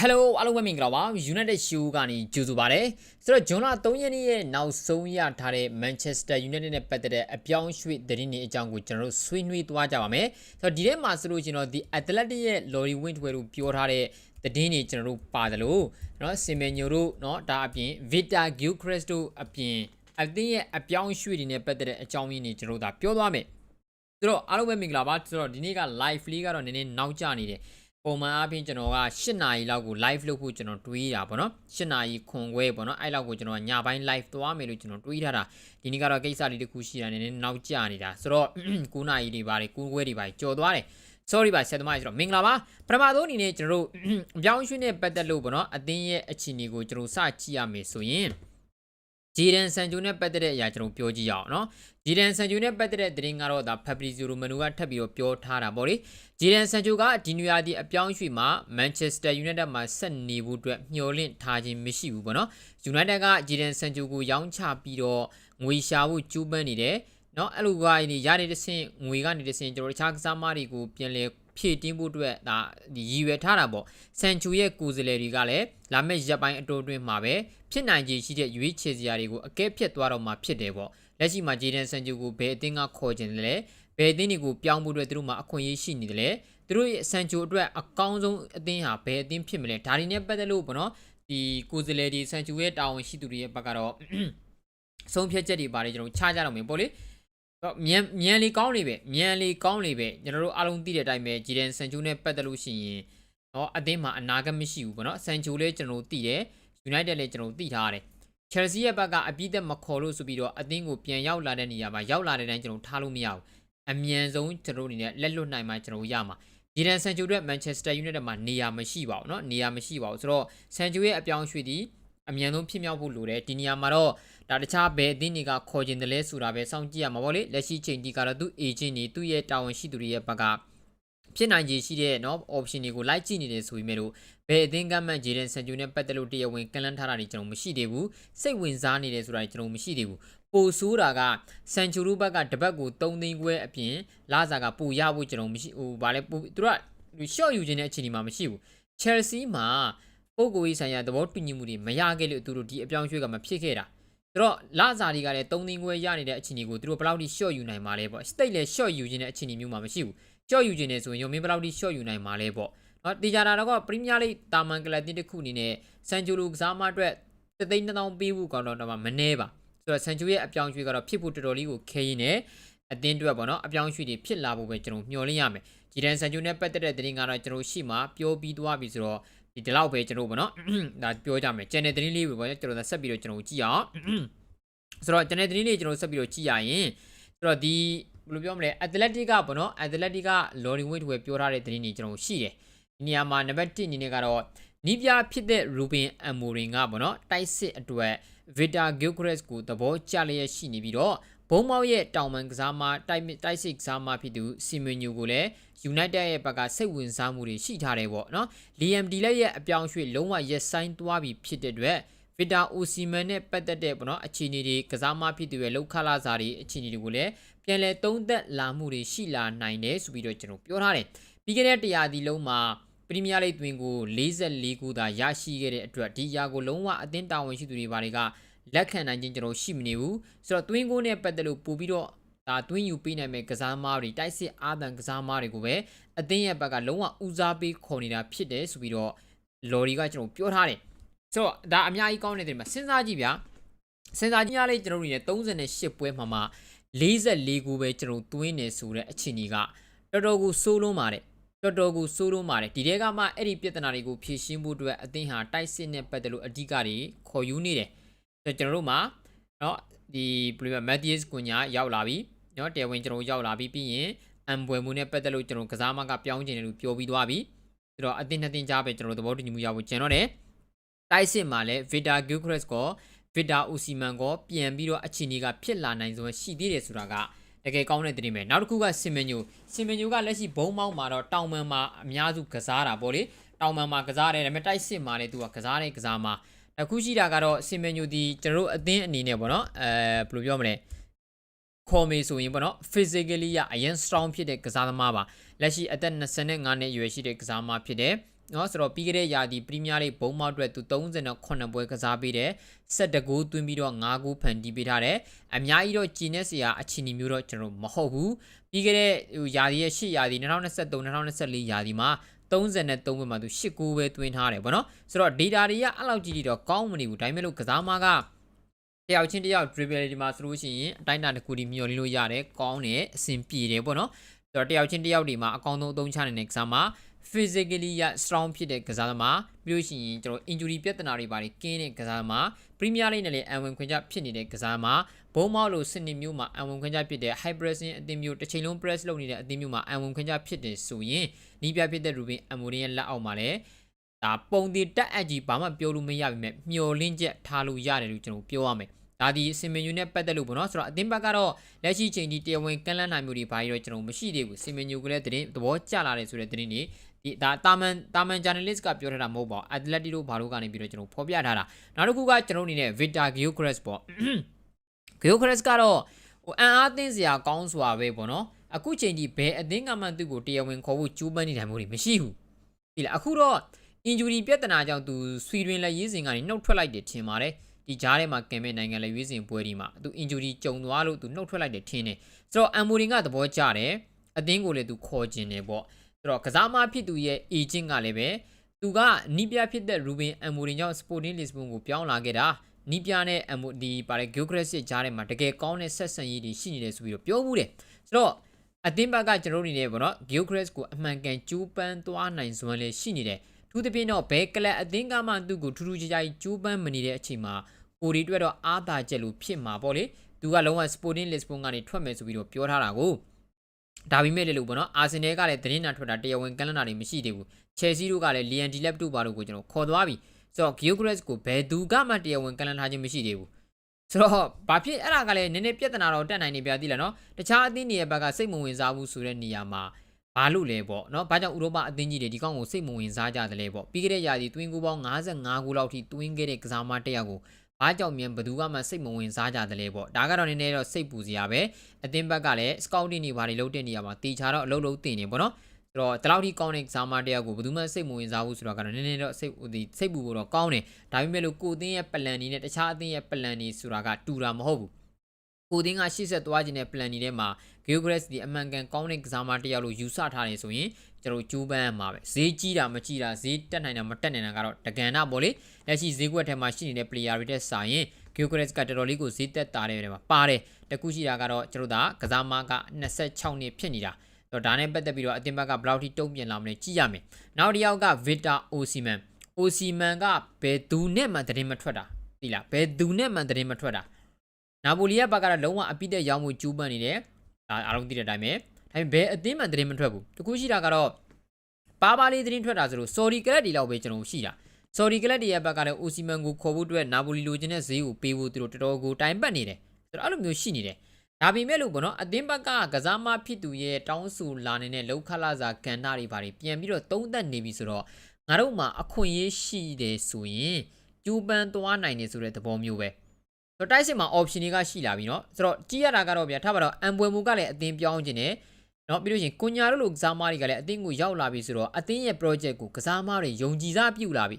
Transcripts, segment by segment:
Hello အားလုံးပဲမင်္ဂလာပါ United Show ကနေကြိုဆိုပါရစေဆိုတော့ဂျွန်လ3ရက်နေ့ရဲ့နောက်ဆုံးရထားတဲ့ Manchester United နဲ့ပတ်သက်တဲ့အပြောင်းအရွှေ့သတင်းတွေအကြောင်းကိုကျွန်တော်တို့ဆွေးနွေးသွားကြပါမယ်ဆိုတော့ဒီထဲမှာဆိုလို့ကျွန်တော်ဒီ Athletic ရဲ့ Lorry Wintwer တို့ပြောထားတဲ့သတင်းတွေကျွန်တော်တို့ပါတယ်လို့เนาะ Semenyo တို့เนาะဒါအပြင် Victor Gilchrist တို့အပြင်အသင်းရဲ့အပြောင်းအရွှေ့တွေနဲ့ပတ်သက်တဲ့အကြောင်းရင်းတွေကျွန်တော်တို့ဒါပြောသွားမယ်ဆိုတော့အားလုံးပဲမင်္ဂလာပါဆိုတော့ဒီနေ့က live လေးကတော့နည်းနည်းနောက်ကျနေတယ် ပုံမှန်အားဖြင့်ကျွန်တော်က8နာရီလောက်ကို live လုပ်ဖို့ကျွန်တော်တွေးတာပေါ့နော်8နာရီခွန်ခွဲပေါ့နော်အဲ့လောက်ကိုကျွန်တော်ညပိုင်း live သွားမယ်လို့ကျွန်တော်တွေးထားတာဒီနေ့ကတော့ကိစ္စလေးတစ်ခုရှိတာနည်းနည်းနောက်ကျနေတာဆိုတော့9နာရီတွေပါတယ်9ခွဲတွေပါတယ်ကြော်သွားတယ် sorry ပါဆက်သမားကြီးဆိုတော့မင်္ဂလာပါပထမဆုံးအနေနဲ့ကျွန်တော်တို့အပြောင်းအရွှေ့နဲ့ပတ်သက်လို့ပေါ့နော်အသင်းရဲ့အခြေအနေကိုကျွန်တော်စကြည့်ရမယ်ဆိုရင် ဂျီဒန်ဆန်ဂျိုနဲ့ပတ်သက်တဲ့အရာကျွန်တော်ပြောကြည့်ရအောင်နော်ဂျီဒန်ဆန်ဂျိုနဲ့ပတ်သက်တဲ့သတင်းကတော့ဒါဖက်ဘရီဇီယိုရိုမန်နိုကထပ်ပြီးတော့ပြောထားတာပေါ့လေဂျီဒန်ဆန်ဂျိုကဒီနူယာဒီအပြောင်းအရွှေ့မှာမန်ချက်စတာယူနိုက်တက်မှာဆက်နေဖို့အတွက်မျှော်လင့်ထားခြင်းမရှိဘူးပေါ့နော်ယူနိုက်တက်ကဂျီဒန်ဆန်ဂျိုကိုရောင်းချပြီးတော့ငွေရှာဖို့ကြိုးပမ်းနေတယ်နော်အဲ့လိုကဒီရနေတဲ့စင်ငွေကနေတဲ့စင်ကျွန်တော်တခြားကစားမတွေကိုပြန်လဲ ဖြည့်တင်းဖို့အတွက်ဒါဒီရည်ရွယ်ထားတာပေါ့ဆန်ချူရဲ့ကိုယ်စားလှယ်တွေကလည်းလာမယ့်ရက်ပိုင်းအတိုးအတွင်းမှာပဲဖြစ်နိုင်ခြေရှိတဲ့ရွေးချယ်စရာတွေကိုအကဲဖြတ်သွားတော့မှာဖြစ်တယ်ပေါ့လက်ရှိမှာဂျေဒန်ဆန်ချူကိုဘယ်အသင်းကခေါ်ခြင်းလဲဘယ်အသင်းတွေကိုပြောင်းဖို့အတွက်သူတို့မှာအခွင့်အရေးရှိနေတယ်လဲသူတို့ရဲ့ဆန်ချူအတွက်အကောင်းဆုံးအသင်းဟာဘယ်အသင်းဖြစ်မလဲဒါတွေနဲ့ပတ်သက်လို့ပေါ့နော်ဒီကိုယ်စားလှယ်တွေဆန်ချူရဲ့တာဝန်ရှိသူတွေရဲ့ဘက်ကတော့ဆုံးဖြတ်ချက်တွေပါတယ်ကျွန်တော်ချကြတော့မယ်ပေါ့လေ တော့မြန်မြန်လေးကောင်းလေးပဲမြန်လေးကောင်းလေးပဲကျွန်တော်တို့အားလုံးသိတဲ့အတိုင်းပဲဂျီဒန်ဆန်ချူနဲ့ပတ်သက်လို့ရှိရင်တော့အသင်းမှာအနာဂတ်မရှိဘူးပေါ့နော်ဆန်ချူလည်းကျွန်တော်တို့သိတယ်ယူနိုက်တက်လည်းကျွန်တော်တို့သိထားရတယ်ချယ်ဆီရဲ့ဘက်ကအပြည့်သက်မခေါ်လို့ဆိုပြီးတော့အသင်းကိုပြန်ရောက်လာတဲ့နေရာမှာရောက်လာတဲ့တိုင်းကျွန်တော်ထားလို့မရဘူးအမြန်ဆုံးကျွန်တော်တို့အနေနဲ့လက်လွတ်နိုင်မှကျွန်တော်ရမှာဂျီဒန်ဆန်ချူအတွက်မန်ချက်စတာယူနိုက်တက်မှာနေရာမရှိပါဘူးเนาะနေရာမရှိပါဘူးဆိုတော့ဆန်ချူရဲ့အပြောင်းအရွှေ့ဒီ အမြန်ဆုံးဖြစ်မြောက်ဖို့လိုတယ်ဒီနေရာမှာတော့ဒါတခြားဘယ်အသင်းတွေကခေါ်ကျင်တယ်လဲဆိုတာပဲစောင့်ကြည့်ရမှာပေါ့လေလက်ရှိချိန်ဒီကတော့သူ့ agent တွေသူ့ရဲ့တာဝန်ရှိသူတွေရဲ့ဘက်ကဖြစ်နိုင်ခြေရှိတဲ့เนาะ option တွေကိုလိုက်ကြည့်နေတယ်ဆိုပေမဲ့လို့ဘယ်အသင်းကမှန်ဂျေဒန်ဆန်ဂျူနဲ့ပတ်သက်လို့တရားဝင်ကန့်လန့်ထားတာတွေကျွန်တော်မရှိသေးဘူးစိတ်ဝင်စားနေတယ်ဆိုတာကျွန်တော်မရှိသေးဘူးပိုဆိုးတာကဆန်ချူရူဘက်ကတပတ်ကို3သိန်းခွဲအပြင်လာစာကပိုရဖို့ကျွန်တော်မရှိဟိုဗာလဲပိုသူတို့ကရှော့ယူခြင်းတဲ့အခြေအနေမှာမရှိဘူး Chelsea မှာ ပုဂ္ဂိုလ်ရေးဆိုင်ရာသဘောတူညီမှုတွေမရခဲ့လို့သူတို့ဒီအပြောင်းအရွှေ့ကမဖြစ်ခဲ့တာသူတို့လာစာတွေကလည်း3သိန်းခွဲရနေတဲ့အခြေအနေကိုသူတို့ဘယ်လောက်ထိရှော့ယူနိုင်မှာလဲပေါ့ state လည်းရှော့ယူခြင်းတဲ့အခြေအနေမျိုးမှာမရှိဘူးရှော့ယူခြင်းနဲ့ဆိုရင်ရုံမင်းဘယ်လောက်ထိရှော့ယူနိုင်မှာလဲပေါ့နော်တေချာတာတော့ပရီးမီးယားလိတာမန်ကလပ်တင်တစ်ခုအနေနဲ့ဆန်ဂျူလူကစားမအတွက်တသိန်း1000ပေးဖို့ကတော့တော့မနှဲပါဆိုတော့ဆန်ဂျူရဲ့အပြောင်းအရွှေ့ကတော့ဖြစ်ဖို့တော်တော်လေးကိုခဲရင်းနဲ့အတင်းတွက်ပေါ့နော်အပြောင်းအရွှေ့တွေဖြစ်လာဖို့ပဲကျွန်တော်မျှော်လင့်ရမယ်ဂျီဒန်ဆန်ဂျူနဲ့ပတ်သက်တဲ့သတင်းကတော့ကျွန်တော်ရှိမှပြောပြီးသွားပြီဆိုတော့ ဒီဒီလောက်ပဲကျွန်တော်ပေါ့နော်ဒါပြောကြမယ် channel သတင်းလေးပဲပေါ့ကျွန်တော်ဆက်ပြီးတော့ကျွန်တော်ကြည့်အောင်ဆိုတော့ channel သတင်းလေးကျွန်တော်ဆက်ပြီးတော့ကြည့်ရရင်ဆိုတော့ဒီဘယ်လိုပြောမလဲ athletic ကပေါ့နော် athletic က loading weight တွေပြောထားတဲ့သတင်းတွေကျွန်တော်ရှိတယ်ဒီနေရာမှာနံပါတ်1အနေနဲ့ကတော့နီးပြဖြစ်တဲ့ Ruben Amorim ကပေါ့နော်တိုက်စစ်အတွက် Victor Gilchrist ကိုသဘောကျလျက်ရှိနေပြီးတော့ဘုံမောက်ရဲ့တောင်ပန်ကစားမတိုက်တိုက်စစ်ကစားမဖြစ်သူစီမင်ညိုကိုလည်း United ရဲ့ဘက်ကစိတ်ဝင်စားမှုတွေရှိထားတယ်ပေါ့နော် Liam Delap ရဲ့အပြောင်းအရွှေ့လုံးဝရက်ဆိုင်သွားပြီဖြစ်တဲ့အတွက် Victor Osimhen နဲ့ပတ်သက်တဲ့ပေါ့နော်အခြေအနေတွေကစားမဖြစ်သူရဲ့လောက်ခလာစာတွေအခြေအနေတွေကိုလည်းပြန်လည်သုံးသပ်လာမှုတွေရှိလာနိုင်တယ်ဆိုပြီးတော့ကျွန်တော်ပြောထားတယ်ပြီးခဲ့တဲ့တရားဒီလုံးမှာပရီးမီးယားလိဂ်တွင်ကို44ခုသာရရှိခဲ့တဲ့အတွက်ဒီရာကိုလုံးဝအသင်းတာဝန်ရှိသူတွေဘာတွေကလက်ခံနိုင်ခြင်းကျွန်တော်ရှိမနေဘူးဆိုတော့တွင်းကိုနဲ့ပတ်သက်လို့ပို့ပြီးတော့ ဒါတွင်းယူပေးနိုင်မဲ့ကစားမားတွေတိုက်စစ်အာသံကစားမားတွေကိုပဲအသင်းရဲ့ဘက်ကလုံးဝဦးစားပေးခေါ်နေတာဖြစ်တယ်ဆိုပြီးတော့လော်ရီကကျွန်တော်ပြောထားတယ်ဆိုတော့ဒါအများကြီးကောင်းနေတယ်မှာစဉ်းစားကြည့်ဗျာစဉ်းစားကြည့်ရလေကျွန်တော်တို့နေ38ပွဲမှာမှာ44ခုပဲကျွန်တော်တွင်းနေဆိုတဲ့အခြေအနေကတော်တော်ကိုစိုးလုံးပါတယ်တော်တော်ကိုစိုးလုံးပါတယ်ဒီတဲကမှအဲ့ဒီပြဿနာတွေကိုဖြေရှင်းဖို့အတွက်အသင်းဟာတိုက်စစ်နဲ့ပတ်သက်လို့အဓိကတွေခေါ်ယူနေတယ်ဆိုတော့ကျွန်တော်တို့မှာเนาะဒီဘယ်လိုမက်သီးစ်ကွန်ညာရောက်လာပြီ เนาะတယ်ဝင်ကျွန်တော်ရောက်လာပြီပြီးရင်အမ်ဘွယ်မူနဲ့ပတ်သက်လို့ကျွန်တော်ကစားမကပြောင်းကျင်တယ်လို့ပြောပြီးသွားပြီဆိုတော့အသင်းနှစ်သင်းကြားပဲကျွန်တော်သဘောတူညီမှုရဖို့ကျန်တော့တယ်တိုက်စစ်မှာလည်း Victor Gilchrist ကို Victor Osimhen ကိုပြန်ပြီးတော့အခြေအနေကဖြစ်လာနိုင်စွမ်းရှိသေးတယ်ဆိုတာကတကယ်ကောင်းတဲ့သတင်းပဲနောက်တစ်ခုကစင်မညိုစင်မညိုကလက်ရှိဘုံမောင်းမှာတော့တောင်မန်မှာအများစုကစားတာပေါ့လေတောင်မန်မှာကစားတယ်ဒါပေမဲ့တိုက်စစ်မှာလည်းသူကကစားတယ်ကစားမှာအခုရှိတာကတော့စင်မညိုဒီကျွန်တော်တို့အသင်းအနေနဲ့ပေါ့နော်အဲဘယ်လိုပြောမလဲ ခေါ်မေဆိုရင်ပေါ့နော် physically ရအရင် strong ဖြစ်တဲ့ကစားသမားပါလလက်ရှိအသက်25နှစ်အရွယ်ရှိတဲ့ကစားသမားဖြစ်တယ်နော်ဆိုတော့ပြီးခဲ့တဲ့ရာသီပရီးမီးယားလိဘုံမောက်အတွက်သူ38ပွဲကစားပေးတယ်17ဂိုးသွင်းပြီးတော့5ဂိုးဖန်တီးပေးထားတယ်အများကြီးတော့ဂျီနက်စရာအခြေအနေမျိုးတော့ကျွန်တော်မဟုတ်ဘူးပြီးခဲ့တဲ့ဟိုရာသီရဲ့8ရာသီ2023 2024ရာသီမှာ33ပွဲမှာသူ8ဂိုးပဲသွင်းထားတယ်ဗောနော်ဆိုတော့ data တွေကအဲ့လောက်ကြီးတော့ကောင်းမနေဘူးဒါပေမဲ့လို့ကစားသမားက တယောက်ချင်းတယောက် dribble ဒီမှာဆိုလို့ရှိရင်အတိုင်းအတာတစ်ခုဒီမျော်လင့်လို့ရတယ်ကောင်းတယ်အဆင်ပြေတယ်ဗောနော်ဆိုတော့တယောက်ချင်းတယောက်ဒီမှာအကောင်းဆုံးအသုံးချနေတဲ့ကစားသမား physically ရ strong ဖြစ်တဲ့ကစားသမားပြီးလို့ရှိရင်ကျွန်တော် injury ပြဿနာတွေပါတယ်ကင်းတဲ့ကစားသမား Premier League နဲ့လည်းအဝင်ခွင့်ကြဖြစ်နေတဲ့ကစားသမားဘုံမောက်လို့စနစ်မျိုးမှာအဝင်ခွင့်ကြဖြစ်တဲ့ high pressing အသင်းမျိုးတစ်ချိန်လုံး press လုပ်နေတဲ့အသင်းမျိုးမှာအဝင်ခွင့်ကြဖြစ်တယ်ဆိုရင်နီးပြဖြစ်တဲ့ Ruben Amorim ရဲ့လက်အောက်မှာလည်း ဒါပုံတည်တက်အပ်ကြီးဘာမှပြောလို့မရပါနဲ့မျောလင့်ချက်ထားလို့ရတယ်လို့ကျွန်တော်ပြောရမယ်ဒါဒီစင်မင်ယူနဲ့ပတ်သက်လို့ပေါ့နော်ဆိုတော့အသင်းဘက်ကတော့လက်ရှိချိန်ဒီတရားဝင်ကန့်လန့်နိုင်မှုတွေဘာကြီးတော့ကျွန်တော်မရှိသေးဘူးစင်မင်ယူကလည်းသတင်းသဘောကျလာတယ်ဆိုတဲ့သတင်းတွေဒီဒါတာမန်တာမန် journalist ကပြောထားတာမဟုတ်ပါဘူး athletic တို့ဘာလို့ကနေပြီးတော့ကျွန်တော်ဖော်ပြထားတာနောက်တစ်ခုကကျွန်တော်အနေနဲ့ Victor Gyokeres ပေါ့ Gyokeres ကတော့ဟိုအန်အားသင်းစရာကောင်းစွာပဲပေါ့နော်အခုချိန်ဒီဘယ်အသင်းကမှသူ့ကိုတရားဝင်ခေါ်ဖို့ကြိုးပမ်းနေတယ်မျိုးတွေမရှိဘူးဒီလားအခုတော့ injury ပြဿနာကြောင့်သူဆွီဒင်လက်ရေးစဉ်ကနေနှုတ်ထွက်လိုက်တယ်ထင်ပါတယ်ဒီကြားထဲမှာကင်မဲ့နိုင်ငံလက်ရွေးစင်ပွဲဒီမှာသူ injury ကြုံသွားလို့သူနှုတ်ထွက်လိုက်တယ်ထင်တယ်ဆိုတော့အမ်မိုရင်ကသဘောကျတယ်အသင်းကိုလည်းသူခေါ်ကျင်တယ်ပေါ့ဆိုတော့ကစားမဖြစ်သူရဲ့ agent ကလည်းပဲသူကနီးပြဖြစ်တဲ့ Ruben Amorim ကြောင့် Sporting Lisbon ကိုပြောင်းလာခဲ့တာနီးပြနဲ့ Amo ဒီပါလေ Gilchrist ရဲ့ကြားထဲမှာတကယ်ကောင်းတဲ့ဆက်ဆံရေးတွေရှိနေတယ်ဆိုပြီးတော့ပြောမှုတယ်ဆိုတော့အသင်းဘက်ကကျွန်တော်တို့အနေနဲ့ပေါ့နော် Gilchrist ကိုအမှန်ကန်ကျူးပန်းသွားနိုင်စွမ်းလည်းရှိနေတယ် သူသဖြင့်တော့ဘဲကလပ်အသင်းကမှသူ့ကိုထူးထူးခြားခြားကျူးပန်းမနေတဲ့အချိန်မှာကိုဒီအတွက်တော့အားသာချက်လို့ဖြစ်မှာပေါ့လေသူကလုံးဝ Sporting Lisbon ကနေထွက်မယ်ဆိုပြီးတော့ပြောထားတာကိုဒါပေမဲ့လည်းလို့ပေါ့နော်အာဆင်နယ်ကလည်းသတင်းနာထွက်တာတရားဝင်ကန့်လန့်တာတွေမရှိသေးဘူးချယ်ဆီတို့ကလည်း Lian Delap တို့ဘာလို့ကိုကျွန်တော်ခေါ်သွားပြီဆိုတော့ Gilchrist ကိုဘယ်သူကမှတရားဝင်ကန့်လန့်ထားခြင်းမရှိသေးဘူးဆိုတော့ဘာဖြစ်အဲ့ဒါကလည်းနည်းနည်းပြဿနာတော့တက်နိုင်နေပြသေးလားနော်တခြားအသင်းတွေရဲ့ဘက်ကစိတ်မဝင်စားဘူးဆိုတဲ့နေရာမှာ ဘာလို့လဲပေါ့နော်ဘာကြောင့်ဥရောပအသင်းကြီးတွေဒီကောင်ကိုစိတ်မဝင်စားကြတယ်လဲပေါ့ပြီးခဲ့တဲ့ရာသီတွင်းကူပေါင်း55ခုလောက်ထိတွင်းခဲ့တဲ့ကစားမတစ်ယောက်ကိုဘာကြောင့်မြန်ဘယ်သူကမှစိတ်မဝင်စားကြတယ်လဲပေါ့ဒါကတော့နည်းနည်းတော့စိတ်ပူစရာပဲအသင်းဘက်ကလည်း scouting တွေဘာတွေလုပ်တဲ့နေရာမှာတေချာတော့အလုပ်လုပ်တင်နေပေါ့နော်ဆိုတော့ဒီလောက်ထိကောင်းတဲ့ကစားမတစ်ယောက်ကိုဘယ်သူမှစိတ်မဝင်စားဘူးဆိုတော့ကတော့နည်းနည်းတော့စိတ်ဒီစိတ်ပူဖို့တော့ကောင်းတယ်ဒါပေမဲ့လို့ကိုအသင်းရဲ့ plan တွေနဲ့တခြားအသင်းရဲ့ plan တွေဆိုတာကတူတာမဟုတ်ဘူးကိုအသင်းကရှေ့ဆက်သွားခြင်းတဲ့ plan တွေထဲမှာ Geogras ဒီအမှန်ကန်ကောင်းတဲ့ကစားမတစ်ယောက်လို့ယူဆထားတယ်ဆိုရင်ကျွန်တော်ကျိုးပန်းမှာပဲဈေးကြီးတာမကြီးတာဈေးတက်နိုင်တာမတက်နိုင်တာကတော့တကန်နာပေါ့လေလက်ရှိဈေးကွက်ထဲမှာရှိနေတဲ့ player တွေတဲ့စာရင် Geogras ကတော်တော်လေးကိုဈေးတက်တာတဲ့နေရာမှာပါတယ်တကူရှိတာကတော့ကျွန်တော်ကကစားမက26နှစ်ဖြစ်နေတာတော့ဒါနဲ့ပတ်သက်ပြီးတော့အတင်ဘက်ကဘယ်လောက်ထိတုံ့ပြန်လာမလဲကြည့်ရမယ်နောက်တစ်ယောက်က Victor Osimhen Osimhen ကဘယ်သူနဲ့မှသတင်းမထွက်တာသိလားဘယ်သူနဲ့မှသတင်းမထွက်တာနာပိုလီရဲ့ဘက်ကတော့လုံးဝအပိတက်ရောင်းမှုကျူးပန်းနေတယ် ဒါအားလုံးသိတဲ့အတိုင်းပဲဒါပေမဲ့ဘယ်အသင်းမှသတင်းမထွက်ဘူးတကူရှိတာကတော့ပါပါလေးသတင်းထွက်တာဆိုလို့ sorry ကလပ်ဒီလောက်ပဲကျွန်တော်ရှိတာ sorry ကလပ်ဒီရဲ့ဘက်ကလည်း Osimhen ကိုခေါ်ဖို့အတွက်နာပိုလီလိုချင်တဲ့ဈေးကိုပေးဖို့သူတို့တော်တော်ကိုတိုင်ပတ်နေတယ်ဆိုတော့အဲ့လိုမျိုးရှိနေတယ်ဒါပေမဲ့လို့ပေါ့နော်အသင်းဘက်ကကစားမဖြစ်သူရဲ့တောင်းဆိုလာနေတဲ့လောက်ခလာစာကဏ္ဍတွေဘာတွေပြန်ပြီးတော့သုံးသက်နေပြီဆိုတော့ငါတို့မှာအခွင့်အရေးရှိတယ်ဆိုရင်ကျူးပန်းသွားနိုင်တယ်ဆိုတဲ့သဘောမျိုးပဲဆို တော့တိုက်စစ်မှာ option တွေကရှိလာပြီเนาะဆိုတော့ကြည့်ရတာကတော့ဗျာထားပါတော့အန်ပွဲမူကလည်းအသင်းပြောင်းခြင်းနဲ့เนาะပြီးလို့ရှိရင်ကွန်ညာတို့လိုကစားမတွေကလည်းအသင်းကိုရောက်လာပြီဆိုတော့အသင်းရဲ့ project ကိုကစားမတွေယုံကြည်စားပြုလာပြီ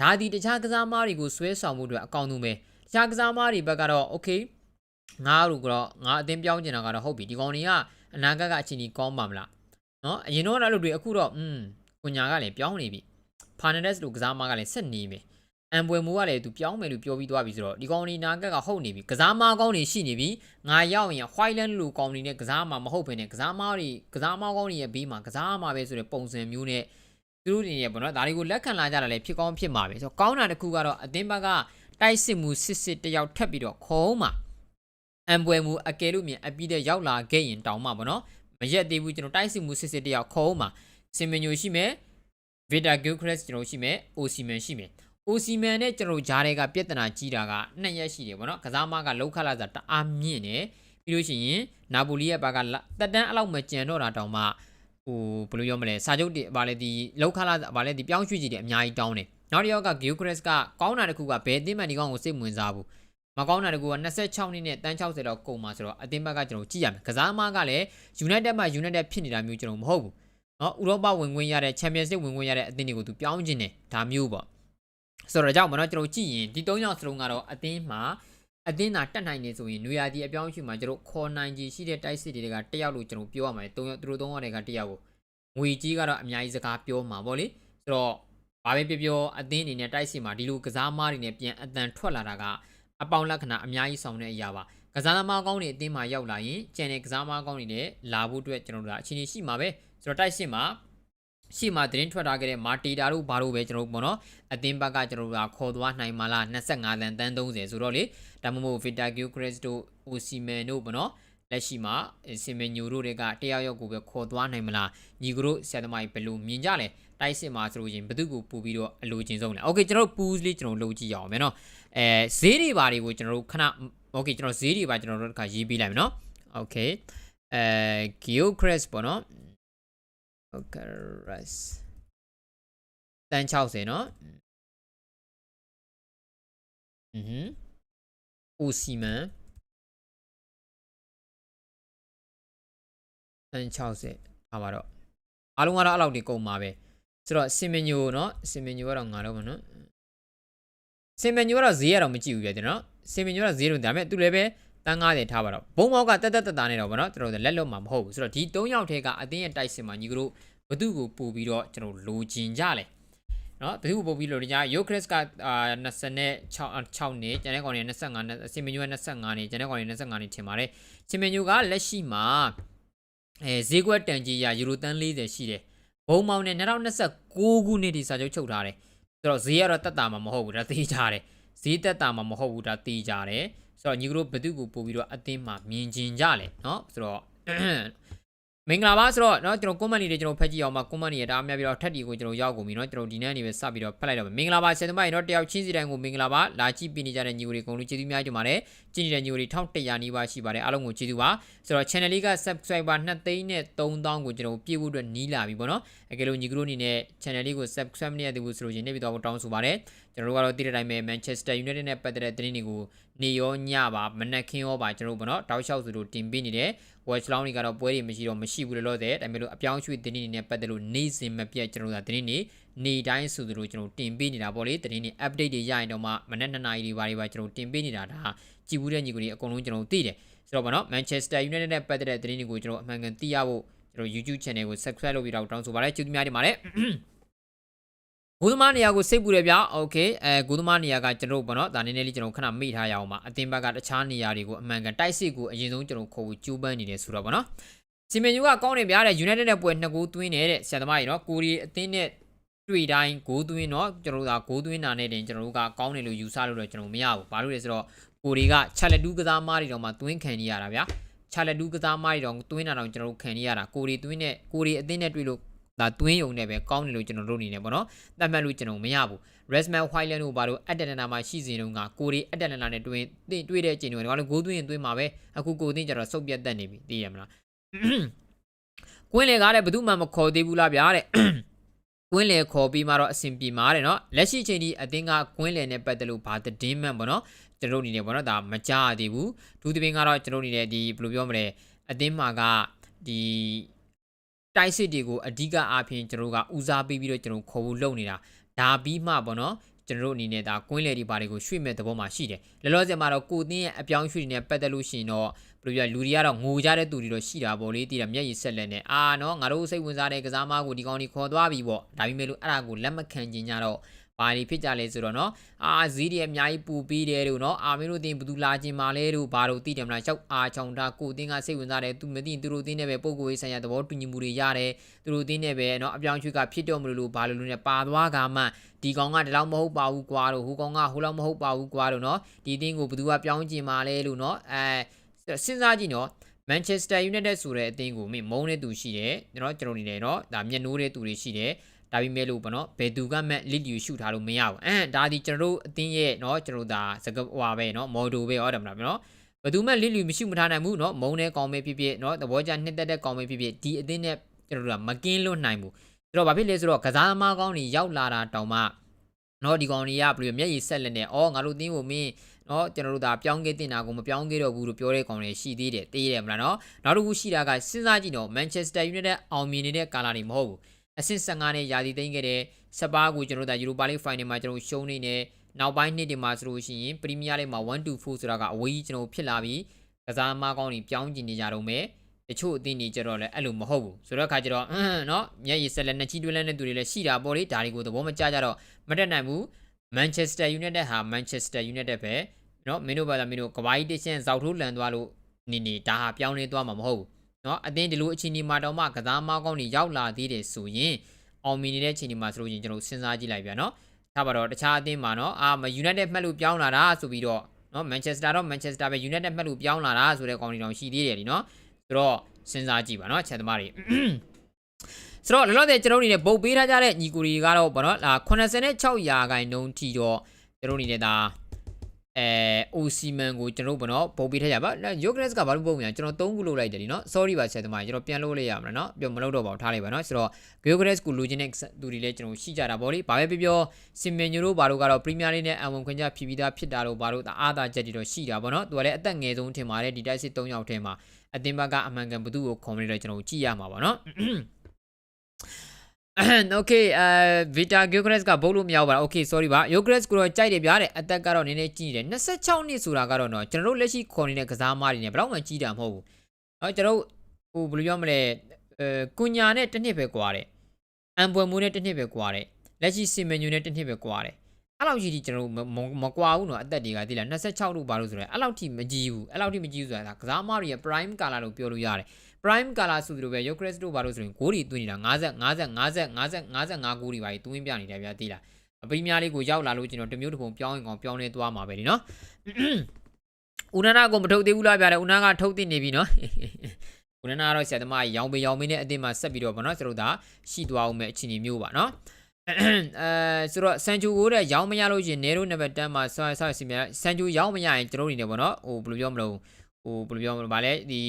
ဒါဒီတခြားကစားမတွေကိုဆွဲဆောင်မှုတွေအကောင်းဆုံးပဲတခြားကစားမတွေဘက်ကတော့ okay ငါတို့ကတော့ငါအတင်းပြောင်းကျင်တာကတော့ဟုတ်ပြီဒီကောင်တွေကအနာဂတ်ကအချိန်ကြီးကောင်းပါမလားနော်အရင်တော့အဲ့လိုတွေအခုတော့อืมကွန်ညာကလည်းပြောင်းနေပြီဖာနဒက်စ်လိုကစားမကလည်းဆက်နေပြီ အန်ပွဲမိုးကလည်းသူပြောင်းမယ်လို့ပြောပြီးသွားပြီဆိုတော့ဒီကောင်တွေနာဂတ်ကဟုတ်နေပြီကစားမကောင်းတွေရှိနေပြီငါရောက်ရင် Whiteland လိုကောင်တွေနဲ့ကစားမမဟုတ်ဘဲနဲ့ကစားမတွေကစားမကောင်းတွေရဲ့ဘေးမှာကစားမပဲဆိုတဲ့ပုံစံမျိုးနဲ့သူတို့တွေရဲ့ပေါ့နော်ဒါတွေကိုလက်ခံလာကြတာလည်းဖြစ်ကောင်းဖြစ်မှာပဲဆိုတော့ကောင်းတာတစ်ခုကတော့အသင်းဘက်ကတိုက်စစ်မှုစစ်စစ်တယောက်ထပ်ပြီးတော့ခေါင်းမှာအံပွဲမူအကယ်လို့မြင်အပြီးတဲ့ရောက်လာခဲ့ရင်တောင်းမှာပေါ့နော်မရက်သေးဘူးကျွန်တော်တိုက်စစ်မှုစစ်စစ်တယောက်ခေါင်းမှာစင်မညိုရှိမယ်ဗီတာဂီခရက်ကျွန်တော်ရှိမယ်အိုစီမန်ရှိမယ် အိုစီမန်နဲ့ကျွန်တော်ဂျားတွေကပြဿနာကြီးတာကနှစ်ရက်ရှိတယ်ပေါ့နော်ကစားမကလောက်ခလာစားတအားမြင့်တယ်ပြီးလို့ရှိရင်နာပိုလီရဲ့ဘာကတက်တန်းအလောက်မကြံတော့တာတောင်မှဟိုဘယ်လိုပြောမလဲစာချုပ်တွေဗာလဲဒီလောက်ခလာဗာလဲဒီပြောင်းရွှေ့ကြည့်တယ်အများကြီးတောင်းတယ်နောက်တစ်ယောက်ကဂီယိုခရက်စ်ကကောင်းတာတစ်ခုကဘယ်အသင်းမှဒီကောင်ကိုစိတ်ဝင်စားဘူးမကောင်းတာတကူက26နှစ်နဲ့တန်း60တော့ကုန်မှာဆိုတော့အသင်းဘက်ကကျွန်တော်ကြည့်ရမယ်ကစားသမားကလည်း United မှာ United ဖြစ်နေတာမျိုးကျွန်တော်မဟုတ်ဘူးနော်ဥရောပဝင်ခွင့်ရတဲ့ Champions League ဝင်ခွင့်ရတဲ့အသင်းတွေကိုသူပြောင်းခြင်းတယ်ဒါမျိုးပေါ့ ဆိုတော့ဒါကြောင့်မနော်ကျွန်တော်ကြည့်ရင်ဒီ၃ယောက်စလုံးကတော့အသင်းမှာအသင်းသာတက်နိုင်နေဆိုရင်နွေရာသီအပြောင်းအရွှေ့မှာကျွန်တော်ခေါ်နိုင်ကြီးရှိတဲ့တိုက်စစ်တွေကတယောက်လို့ကျွန်တော်ပြောရမှာလေ၃ယောက်သူတို့၃ယောက်တွေကတယောက်ကိုငွေကြီးကတော့အများကြီးစကားပြောမှာပေါ့လေဆိုတော့ဘာပဲပြောပြောအသင်းအနေနဲ့တိုက်စစ်မှာဒီလိုကစားမားတွေနဲ့ပြန်အတန်ထွက်လာတာကအပေါင်းလက္ခဏာအများကြီးဆောင်တဲ့အရာပါကစားသမားကောင်းတွေအသင်းမှာရောက်လာရင်ကျန်တဲ့ကစားသမားကောင်းတွေလည်းလာဖို့အတွက်ကျွန်တော်တို့ကအချိန်ကြီးရှိမှာပဲဆိုတော့တိုက်စစ်မှာ ရှိမှသတင်းထွက်ထားခဲ့တဲ့မာတီတာတို့ဘာလို့ပဲကျွန်တော်တို့ပေါ့နော်အသင်းဘက်ကကျွန်တော်တို့ကခေါ်သွားနိုင်မှာလား25တန်တန်း30ဆိုတော့လေဒါမှမဟုတ်ဗီတာဂီယိုခရစ်တို့အိုစီမန်တို့ပေါ့နော်လက်ရှိမှာစင်မညိုတို့တွေကတယောက်ယောက်ကိုပဲခေါ်သွားနိုင်မလားညီကတို့ဆရာသမားကြီးဘယ်လိုမြင်ကြလဲတိုက်စစ်မှာဆိုလို့ရင်ဘယ်သူကိုပူပြီးတော့အလိုချင်ဆုံးလဲโอเคကျွန်တော်တို့ pools လေးကျွန်တော်လုပ်ကြည့်ရအောင်မယ်နော်အဲဈေးတွေဘာတွေကိုကျွန်တော်တို့ခဏโอเคကျွန်တော်ဈေးတွေပါကျွန်တော်တို့တစ်ခါရေးပေးလိုက်မယ်နော်โอเคအဲ Geocrest ပေါ့နော် Geocrest တန်60နော်อือဟึအိုစီမန်တန်60ထားပါတော့အားလုံးကတော့အဲ့လောက်ဒီကုန်ပါပဲဆိုတော့စင်မညိုเนาะစင်မညိုကတော့ငါတော့မနော်စင်မညိုကတော့ဈေးရတော့မကြည့်ဘူးပြကျွန်တော်စင်မညိုကတော့ဈေးတော့ဒါပေမဲ့သူလည်းပဲ တန်း90ထားပါတော့ဘုံမောက်ကတက်တက်တက်တာနေတော့ဗောနော်ကျွန်တော်တို့လက်လွတ်မှာမဟုတ်ဘူးဆိုတော့ဒီ၃ယောက်ထဲကအတင်းရဲ့တိုက်စင်မှာညီကတို့ဘသူကိုပူပြီးတော့ကျွန်တော်လိုချင်ကြလဲနော်ဘသူကိုပူပြီးလိုချင်ကြယိုခရစ်ကအာ26 6နှစ်ကျန်တဲ့ကောင်တွေ25နှစ်စင်မညိုက25နှစ်ကျန်တဲ့ကောင်တွေ25နှစ်ထင်ပါတယ်စင်မညိုကလက်ရှိမှာအဲဈေးကွက်တန်ကြီးရယူရိုတန်း40ရှိတယ်ဘုံမောင်နဲ့2029ခုနှစ်ဒီစာချုပ်ချုပ်ထားတယ်ဆိုတော့ဈေးကတော့တက်တာမှာမဟုတ်ဘူးဒါသိကြတယ်ဈေးတက်တာမှာမဟုတ်ဘူးဒါသိကြတယ် ဆိုတော့ညီကတို့ဘသူကိုပို့ပြီးတော့အတင်းမှာမြင်ကျင်ကြလဲเนาะဆိုတော့မင်္ဂလာပါဆိုတော့เนาะကျွန်တော် comment တွေကျွန်တော်ဖတ်ကြည့်အောင်ပါ comment တွေဒါအများပြီးတော့ထက်တီကိုကျွန်တော်ရောက်ကုန်ပြီเนาะကျွန်တော်ဒီနေ့နေပဲစပြီးတော့ဖတ်လိုက်တော့မယ်မင်္ဂလာပါဆရာသမားတွေเนาะတယောက်ချင်းစီတိုင်းကိုမင်္ဂလာပါလာကြည့်ပြနေကြတဲ့ညီကိုတွေအကုန်လုံးကျေးဇူးများတင်ပါတယ်ကြည့်နေတဲ့ညီကိုတွေ1100နီးပါးရှိပါတယ်အားလုံးကိုကျေးဇူးပါဆိုတော့ channel လေးက subscriber 2သိန်းနဲ့3000ကိုကျွန်တော်ပြေဖို့အတွက်နီးလာပြီပေါ့เนาะအကယ်လို့ညီကတို့အနေနဲ့ channel လေးကို subscribe မလုပ်ရသေးဘူးဆိုလို့ရှင်နေပြီးတော့တောင်းဆိုပါတယ် ကျွန်တော်တို့ကတော့တည်တဲ့အတိုင်းပဲ Manchester United နဲ့ပတ်သက်တဲ့သတင်းတွေကိုနေရောညပါမနက်ခင်းရောပါကျွန်တော်တို့ပေါ့နော်တောက်လျှောက်ဆိုလို့တင်ပေးနေတယ် watch long တွေကတော့ပွဲတွေမရှိတော့မရှိဘူးလို့တဲ့ဒါပေမဲ့လို့အပြောင်းရွှေ့သတင်းတွေနဲ့ပတ်သက်လို့နေ့စဉ်မပြတ်ကျွန်တော်တို့ကသတင်းတွေနေတိုင်းဆိုသလိုကျွန်တော်တင်ပေးနေတာပေါ့လေသတင်းတွေ update တွေရရင်တော့မှမနက်2နာရီတွေပါတွေပါကျွန်တော်တင်ပေးနေတာဒါကြည်ဘူးတဲ့ညီကိုတွေအကုန်လုံးကျွန်တော်သိတယ်ဆိုတော့ပေါ့နော် Manchester United နဲ့ပတ်သက်တဲ့သတင်းတွေကိုကျွန်တော်အမှန်ကန်သိရဖို့ကျွန်တော် YouTube channel ကို subscribe လုပ်ပြီးတော့တောင်းဆိုပါရစေကျေးဇူးများတင်ပါတယ် ဂိုးသမားနေရာကိုစိတ်ပူတယ်ဗျာโอเคအဲဂိုးသမားနေရာကကျွန်တော်ပေါ့နော်ဒါနည်းနည်းလေးကျွန်တော်ခဏမိထားရအောင်ပါအတင်းဘက်ကတခြားနေရာတွေကိုအမှန်ကန်တိုက်စစ်ကိုအရင်ဆုံးကျွန်တော်ခေါ်ဖို့ကြိုးပမ်းနေတယ်ဆိုတော့ပေါ့နော်စီမန်ယူကကောင်းနေဗျာတဲ့ United နဲ့ပွဲနှစ်ဂိုးသွင်းနေတဲ့ဆရာသမားကြီးနော်ကိုရီအသင်းနဲ့တွေ့တိုင်းဂိုးသွင်းတော့ကျွန်တော်တို့ကဂိုးသွင်းတာနဲ့တင်ကျွန်တော်တို့ကကောင်းတယ်လို့ယူဆလို့တော့ကျွန်တော်မရဘူးဘာလို့လဲဆိုတော့ကိုရီကချက်လက်တူးကစားမားတွေတော့မှသွင်းခံနေရတာဗျာချက်လက်တူးကစားမားတွေတော့သွင်းတာတော့ကျွန်တော်တို့ခံနေရတာကိုရီသွင်းတဲ့ကိုရီအသင်းနဲ့တွေ့လို့ ဒါတွင်းယုံနဲ့ပဲကောင်းတယ်လို့ကျွန်တော်တို့အနေနဲ့ပေါ့နော်တတ်မှတ်လို့ကျွန်တော်မရဘူး Resman Highland တို့ဘာလို့အက်တလန်နာမှာရှိစဉ်တုန်းကကိုရီအက်တလန်နာနဲ့တွင်းတင်တွေ့တဲ့အချိန်တွေကတော့ဂိုးသွင်းရင်သွင်းမှာပဲအခုကိုသိကျတော့စုပ်ပြတ်တက်နေပြီသိရမလားကွင်းလေကားတဲ့ဘယ်သူမှမခေါ်သေးဘူးလားဗျာတဲ့ကွင်းလေခေါ်ပြီးမှတော့အဆင်ပြေမှာတဲ့နော်လက်ရှိချိန်ဒီအသင်းကကွင်းလေနဲ့ပတ်သက်လို့ဘာသတင်းမှန်ပေါ့နော်ကျွန်တော်အနေနဲ့ပေါ့နော်ဒါမကြားသေးဘူးဒုသဘင်းကတော့ကျွန်တော်အနေနဲ့ဒီဘယ်လိုပြောမလဲအသင်းမှာကဒီ တိုက်စစ်တွေကိုအဓိကအားဖြင့်ကျွန်တော်တို့ကဦးစားပေးပြီးတော့ကျွန်တော်ခေါ်ဖို့လုပ်နေတာဒါပြီးမှပေါ့နော်ကျွန်တော်တို့အနေနဲ့ဒါကွင်းလေဒီဘာတွေကိုရွှေ့မဲ့သဘောမှာရှိတယ်လောလောဆယ်မှာတော့ကိုတင်းရဲ့အပြောင်းရွှေ့တွေနဲ့ပတ်သက်လို့ရှိရင်တော့ဘယ်လိုပြလူတွေကတော့ငိုကြတဲ့သူတွေတော့ရှိတာပေါ့လေတည်တာမျက်ရည်ဆက်လက်နဲ့အာနော်ငါတို့စိတ်ဝင်စားတဲ့ကစားမကိုဒီကောင်ကြီးခေါ်သွားပြီပေါ့ဒါပေမဲ့လို့အဲ့ဒါကိုလက်မခံကျင်ကြတော့ ဘာတွေဖြစ်ကြလဲဆိုတော့เนาะအာဇီးတွေအများကြီးပူပြီးတယ်လို့เนาะအာမင်းတို့တင်ဘသူလာခြင်းမာလဲလို့ဘာလို့သိတယ်မလားရှောက်အာချောင်တာကိုတင်းကစိတ်ဝင်စားတယ်သူမသိသူတို့တင်းနဲ့ပဲပုံကိုယ်ရေးဆိုင်ရာသဘောတူညီမှုတွေရတယ်သူတို့တင်းနဲ့ပဲเนาะအပြောင်းချွေးကဖြစ်တော့မလို့လို့ဘာလို့လို့နဲ့ပါသွားကမှဒီကောင်ကဒီလောက်မဟုတ်ပါဘူးကွာလို့ဟိုကောင်ကဟိုလောက်မဟုတ်ပါဘူးကွာလို့เนาะဒီတင်းကိုဘသူကပြောင်းခြင်းမာလဲလို့เนาะအဲစဉ်းစားကြည့်เนาะ Manchester United ဆိုတဲ့အသင်းကိုမင်းမုန်းတဲ့သူရှိတယ်เนาะကျွန်တော်နေတယ်เนาะဒါမျက်နှိုးတဲ့သူတွေရှိတယ် ဒါပေမဲ့လို့ပေါ့နော်ဘယ်သူကမှလစ်လျူရှုထားလို့မရဘူးအမ်ဒါဒီကျွန်တော်တို့အတင်းရဲ့เนาะကျွန်တော်တို့ဒါစကဟွာပဲเนาะမော်ဒိုပဲဟုတ်တယ်မလားနော်ဘယ်သူမှလစ်လျူမရှိမထားနိုင်ဘူးเนาะမုံတဲ့ကောင်ပဲဖြစ်ဖြစ်เนาะသဘောကျနှစ်သက်တဲ့ကောင်ပဲဖြစ်ဖြစ်ဒီအတင်းနဲ့ကျွန်တော်တို့ကမကင်းလွတ်နိုင်ဘူးဆိုတော့ဘာဖြစ်လဲဆိုတော့ကစားသမားကောင်းတွေရောက်လာတာတောင်မှနော်ဒီကောင်တွေကဘယ်လိုမျက်ရည်ဆက်လက်နဲ့အော်ငါတို့တင်းကိုမင်း เนาะကျွန်တော်တို့ဒါပြောင်းခဲ့တင်တာကိုမပြောင်းခဲ့တော့ဘူးလို့ပြောတဲ့ကောင်တွေရှိသေးတယ်သိရတယ်မလားเนาะနောက်တစ်ခုရှိတာကစဉ်းစားကြည့်တော့ Manchester United အောင်မြင်နေတဲ့ကာလာတွေမဟုတ်ဘူး အဆင့်15နဲ့ယာတီသိမ်းခဲ့တဲ့စပါးကိုကျွန်တော်တို့ကယူရိုပါလိဖိုင်နယ်မှာကျွန်တော်ရှုံးနေတယ်နောက်ပိုင်းနှစ်တွေမှာဆိုလို့ရှိရင်ပရီးမီးယားလိမှာ124ဆိုတာကအဝေးကြီးကျွန်တော်ဖြစ်လာပြီးကစားသမားကောင်းတွေပြောင်းကျင်နေကြတော့မယ်တချို့အသင်းတွေကျတော့လည်းအဲ့လိုမဟုတ်ဘူးဆိုတော့ခါကျတော့အင်းနော်မျက်ရည်ဆက်လက်နှစ်ချီတွင်းလန်းတဲ့သူတွေလည်းရှိတာပေါ့လေဒါတွေကိုသဘောမကျကြတော့မတက်နိုင်ဘူးမန်ချက်စတာယူနိုက်တက်ဟာမန်ချက်စတာယူနိုက်တက်ပဲနော်မင်းတို့ဘာသာမင်းတို့ကဘာကြီးတချင်ဇောက်ထိုးလန်သွားလို့နေနေဒါဟာပြောင်းလဲသွားမှာမဟုတ်ဘူး နော်အသင်းဒီလိုအခြေအနေမှာတော့မှကစားမကောင်းတွေရောက်လာသေးတယ်ဆိုရင်အောင်မီနေတဲ့အခြေအနေမှာဆိုလို့ရင်ကျွန်တော်စဉ်းစားကြည့်လိုက်ပြန်နော်ဒါပါတော့တခြားအသင်းမှာနော်အာမ United မှတ်လို့ပြောင်းလာတာဆိုပြီးတော့နော် Manchester တော့ Manchester ပဲ United မှတ်လို့ပြောင်းလာတာဆိုတဲ့ကောင်းတွေတော့ရှိသေးတယ်လीနော်ဆိုတော့စဉ်းစားကြည့်ပါနော်ချက်သမားတွေဆိုတော့လောလောဆယ်ကျွန်တော်အနေနဲ့ပုတ်ပေးထားကြတဲ့ညီကိုတွေကတော့ဗောနော်86ရာခိုင်နှုန်းထိတော့ကျွန်တော်အနေနဲ့ဒါ အဲအိုစီမန်ကိုကျွန်တော်တို့ဗောနော်ဗုတ်ပေးထားကြပါယိုဂရက်စ်ကဘာလို့ပုံမြန်ကျွန်တော်3ခုလုပ်လိုက်တယ်လीနော် sorry ပါဆက်သမားကျွန်တော်ပြန်လုပ်လိုက်ရမှာနော်ပြောမလုပ်တော့ပါဘူးထားလိုက်ပါနော်ဆိုတော့ယိုဂရက်စ်ကိုလိုချင်တဲ့သူတွေလည်းကျွန်တော်ရှိကြတာဗောလေဘာပဲပြောပြောစင်မန်ညိုတို့ဘာလို့ကတော့ပရီးမီးယားလိနဲ့အဝန်ခွင့်ကြဖြီးပြီးသားဖြစ်တာတို့ဘာလို့အားသာချက်တွေတော့ရှိတာဗောနော်သူကလည်းအသက်ငယ်ဆုံးထင်ပါတယ်ဒီတိုက်စစ်3ယောက်ထဲမှာအသင်းဘက်ကအမှန်ကန်ဘသူ့ကိုခေါ်မလဲတော့ကျွန်တော်ကြည့်ရမှာဗောနော် โอเคအဲဗီတာဂိုဂရက်စ်ကဘုတ်လို့မရဘူးပါโอเค sorry ပါယိုဂရက်စ်ကိုတော့ကြိုက်တယ်ဗျာတဲ့အသက်ကတော့နည်းနည်းကြီးနေတယ်26နှစ်ဆိုတာကတော့တော့ကျွန်တော်တို့လက်ရှိခေါ်နေတဲ့ကစားသမားတွေနဲ့ဘယ်တော့မှကြီးတာမဟုတ်ဘူးเนาะကျွန်တော်ဟိုဘယ်လိုပြောမလဲအဲကုညာနဲ့တစ်နှစ်ပဲကွာတယ်အမ်ပွယ်မိုးနဲ့တစ်နှစ်ပဲကွာတယ်လက်ရှိစင်မန်ယူနဲ့တစ်နှစ်ပဲကွာတယ်အဲ့လောက်ကြီးဒီကျွန်တော်မကွာဘူးเนาะအသက်တွေကသိလား26လို့ပါလို့ဆိုတော့အဲ့လောက်ထိမကြီးဘူးအဲ့လောက်ထိမကြီးဘူးဆိုတာကစားသမားတွေရဲ့ prime color လို့ပြောလို့ရတယ် prime color ဆိုသလိုပဲ Eucharist တို့ဘာလို့ဆိုရင်ဂိုးတွေသွင်းနေတာ50 50 50 50 55ဂိုးတွေပါသွင်းပြနေတယ်ဗျာသိလားအပရီးမီယာလေးကိုရောက်လာလို့ကျွန်တော်တမျိုးတစ်ပုံပြောင်းရင်ကောင်ပြောင်းနေသွားမှာပဲလीနော်ဦးနနာကိုမထုတ်သေးဘူးလားဗျာလေဦးနာကထုတ်သိနေပြီနော်ဦးနနာကတော့ဆရာသမားရောင်ပင်ရောင်မင်းနဲ့အတင်းမှာဆက်ပြီးတော့ဗောနော်ကျွန်တော်တို့ဒါရှိသွားအောင်မဲ့အခြေအနေမျိုးပါနော်အဲဆိုတော့ဆန်ချူကိုတဲ့ရောင်းမရလို့ရှင်နေတို့နံပါတ်10မှာဆောဆောစီမြဆန်ချူရောင်းမရရင်ကျွန်တော်တို့နေတယ်ဗောနော်ဟိုဘယ်လိုပြောမလို့ဟိုဘယ်လိုပြောမလို့ဗာလဲဒီ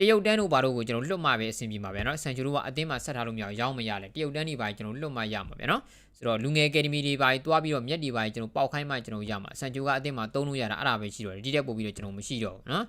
တရုတ်တန်းတို့ဘာတို့ကိုကျွန်တော်လွတ်မှပဲအဆင်ပြေမှာဗျာနော်ဆန်ချူတို့ကအတင်းမှာဆက်ထားလို့မရအောင်ရောင်းမရလဲတရုတ်တန်းတွေပါကျွန်တော်လွတ်မှရမှာဗျာနော်ဆိုတော့လူငယ်အကယ်ဒမီတွေပါတွားပြီးတော့မြက်တွေပါကျွန်တော်ပေါက်ခိုင်းမှကျွန်တော်ရမှာဆန်ချူကအတင်းမှာတုံးလို့ရတာအဲ့ဒါပဲရှိတော့တယ်ဒီတက်ပို့ပြီးတော့ကျွန်တော်မရှိတော့ဘူးနော်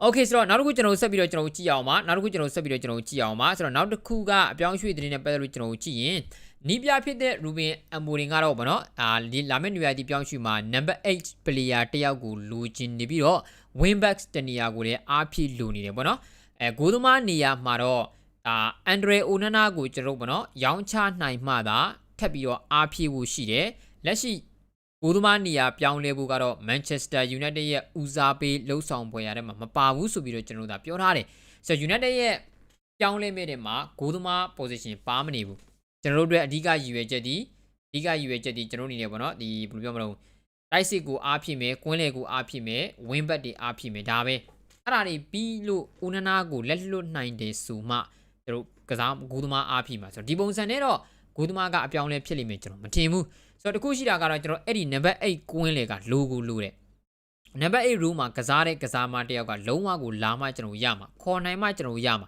โอเคဆိုတော့နောက်တစ်ခုကျွန်တော်ဆက်ပြီးတော့ကျွန်တော်ကြည့်အောင်ပါနောက်တစ်ခုကျွန်တော်ဆက်ပြီးတော့ကျွန်တော်ကြည့်အောင်ပါဆိုတော့နောက်တစ်ခုကအပြောင်းရွှေ့တဲ့နဲ့ပတ်သက်လို့ကျွန်တော်ကြည့်ရင် နီးပြဖြစ်တဲ့ Ruben Amorim ကတော့ဗောနော်အာလာမယ့်နေရာဒီပြောင်းရွှေ့မှာ number 8 player တယောက်ကိုလိုချင်နေပြီးတော့ winbacks တနေရာကိုလည်းအားဖြည့်လိုနေတယ်ဗောနော်အဲဂိုးသမားနေရာမှာတော့အာအန်ဒရီအိုနနာကိုကျွန်တော်ဗောနော်ရောင်းချနိုင်မှသာထပ်ပြီးတော့အားဖြည့်ဖို့ရှိတယ်လက်ရှိဂိုးသမားနေရာပြောင်းလဲဖို့ကတော့ Manchester United ရဲ့ဦးစားပေးလှုပ်ဆောင်ပွဲရတဲ့မှာမပါဘူးဆိုပြီးတော့ကျွန်တော်တို့ပြောထားတယ်ဆိုတော့ United ရဲ့ပြောင်းလဲမဲ့တဲ့မှာဂိုးသမား position ပါမနေဘူး ကျွန်တော်တို့အတွက်အဓိကရည်ရွယ်ချက်ဒီအဓိကရည်ရွယ်ချက်ဒီကျွန်တော်အနေနဲ့ပေါ့နော်ဒီဘယ်လိုပြောမလို့တိုက်စစ်ကိုအားဖြစ်မယ်ကွင်းလေကိုအားဖြစ်မယ်ဝင်းဘတ်တွေအားဖြစ်မယ်ဒါပဲအဲ့ဒါတွေပြီးလို့ဦးနနာကိုလက်လွတ်နိုင်တယ်ဆိုမှကျွန်တော်ကစားဂိုးသမားအားဖြစ်မှာဆိုတော့ဒီပုံစံနဲ့တော့ဂိုးသမားကအပြောင်းလဲဖြစ်လိမ့်မယ်ကျွန်တော်မထင်ဘူးဆိုတော့တခုရှိတာကတော့ကျွန်တော်အဲ့ဒီနံပါတ်8ကွင်းလေကလိုကိုလိုတဲ့နံပါတ်8 room မှာကစားတဲ့ကစားမတယောက်ကလုံးဝကိုလာမှကျွန်တော်ရမှာခေါ်နိုင်မှကျွန်တော်ရမှာ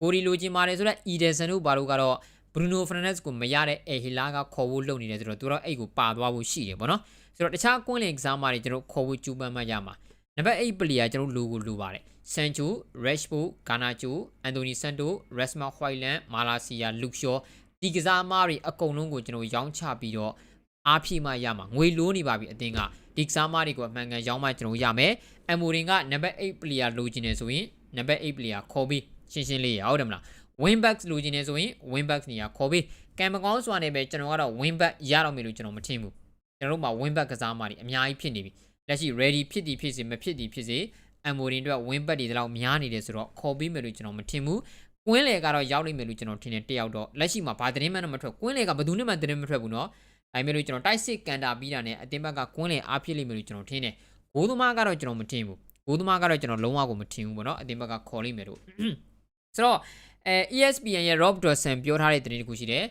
ကိုရီလိုချင်ပါတယ်ဆိုတော့ Ederson တို့ဘာလို့ကတော့ Bruno Fernandes ကိုမရတဲ့ El Hilal ကခေါ်ဖို့လုပ်နေတယ်ဆိုတော့သူတော့အဲ့ကိုပါသွားဖို့ရှိတယ်ပေါ့နော်ဆိုတော့တခြားကွင်းလင်ကစားမတွေကျွန်တော်ခေါ်ဖို့ကြိုးပမ်းမှရမှာနံပါတ်8 player ကျွန်တော်လိုကိုလိုပါတယ် Sancho, Rashford, Garnacho, Anthony Santos, Rasmus Hojlund, Malaysia, Luke Shaw ဒီကစားမတွေအကုန်လုံးကိုကျွန်တော်ရောင်းချပြီးတော့အားဖြည့်မှရမှာငွေလိုးနေပါပြီအတင်းကဒီကစားမတွေကိုအမှန်ကန်ရောင်းမှကျွန်တော်ရမယ်အမိုရင်ကနံပါတ်8 player လိုချင်နေဆိုရင်နံပါတ်8 player ခေါ်ပြီးရှင်းရှင်းလေးရဟုတ်တယ်မလား win back လိုချင်နေဆိုရင် win back နေရာခေါ်ပြီးကံမကောင်းစွာနဲ့ပဲကျွန်တော်ကတော့ win back ရတော့မယ်လို့ကျွန်တော်မထင်ဘူးကျွန်တော်တို့မှာ win back ကစားမတွေအများကြီးဖြစ်နေပြီလက်ရှိ ready ဖြစ်တည်ဖြစ်စေမဖြစ်တည်ဖြစ်စေအမိုရင်တို့ win back တွေတော့များနေတယ်ဆိုတော့ခေါ်ပြီးမယ်လို့ကျွန်တော်မထင်ဘူးကွင်းလေကတော့ရောက်လိမ့်မယ်လို့ကျွန်တော်ထင်တယ်တယောက်တော့လက်ရှိမှာဘာသတင်းမှမထွက်ကွင်းလေကဘယ်သူနဲ့မှသတင်းမထွက်ဘူးเนาะဒါပေမဲ့လို့ကျွန်တော်တိုက်စစ်ကန်တာပြီးတာနဲ့အတင်းဘက်ကကွင်းလေအားဖြစ်လိမ့်မယ်လို့ကျွန်တော်ထင်တယ်ဂိုးသမားကတော့ကျွန်တော်မထင်ဘူးဂိုးသမားကတော့ကျွန်တော်လုံးဝကိုမထင်ဘူးပေါ့နော်အတင်းဘက်ကခေါ်လိမ့်မယ်လို့ဆိုတော့ အဲ ESPN ရဲ့ Rob Dawson ပြောထားတဲ့သတင်းတစ်ခုရှိတယ်